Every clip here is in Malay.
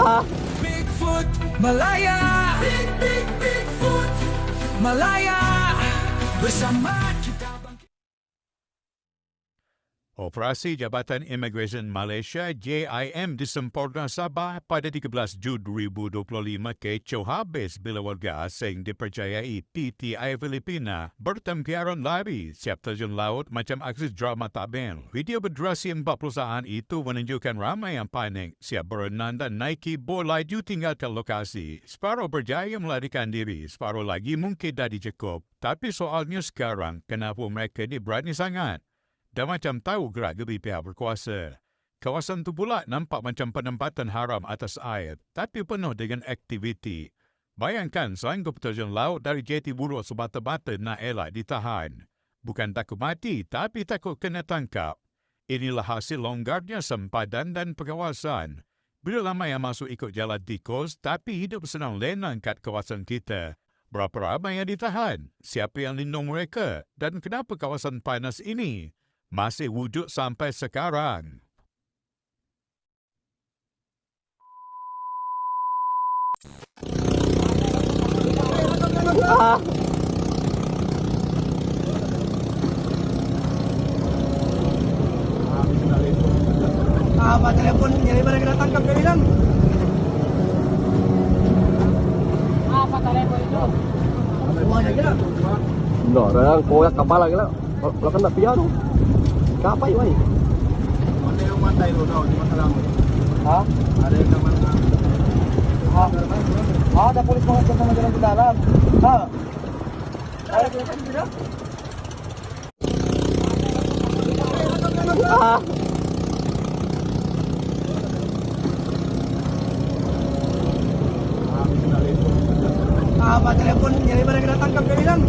Bigfoot, Malaya. Big, big, Bigfoot, Malaya. Bersama Operasi Jabatan Imigresen Malaysia JIM disempurna Sabah pada 13 Jun 2025 kecoh habis bila warga asing dipercayai PTI Filipina bertengkaran lari siap terjun laut macam aksi drama tabel. Video berdurasi 40 saat itu menunjukkan ramai yang panik siap berenang dan naiki bor laju tinggalkan lokasi. Separuh berjaya melarikan diri, separuh lagi mungkin dah dicekup. Tapi soalnya sekarang, kenapa mereka ni berani sangat? Dah macam tahu gerak geri pihak berkuasa. Kawasan tu pula nampak macam penempatan haram atas air, tapi penuh dengan aktiviti. Bayangkan sanggup terjun laut dari jeti buruk semata-mata nak elak ditahan. Bukan takut mati, tapi takut kena tangkap. Inilah hasil longgarnya sempadan dan pengawasan. Bila lama yang masuk ikut jalan tikus, tapi hidup senang lenang kat kawasan kita. Berapa ramai yang ditahan? Siapa yang lindung mereka? Dan kenapa kawasan panas ini masih wujud sampai sekarang. Ah, Pak telepon jadi pada kena tangkap dia bilang. Apa telepon itu? Semuanya gila. Nggak, orang koyak kapal lagi lah. Kalau kena pia tu. Kapai wai. Ada yang mandai tu tau di tu. Ha? Ada yang nama Ha? Ha, ada polis mengajar sama jalan ke dalam. Ha? Ada telepon tidak? Ha? Ah, Pak telepon jadi kena tangkap dia bilang.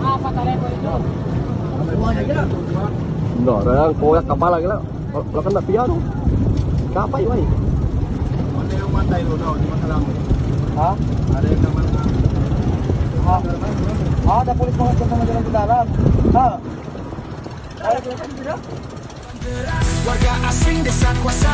Apa telepon itu? Gila. Nggak, orang koyak kapal lagi lah. Kalau kena pia tu. Kapai wai. Ada yang mandai tu tau di masalah tu. Ha? Ada yang nama Ha? Ha, ada polis mengajar sama jalan ke dalam. Ha? Ada telepon tidak? Warga asing desa kuasa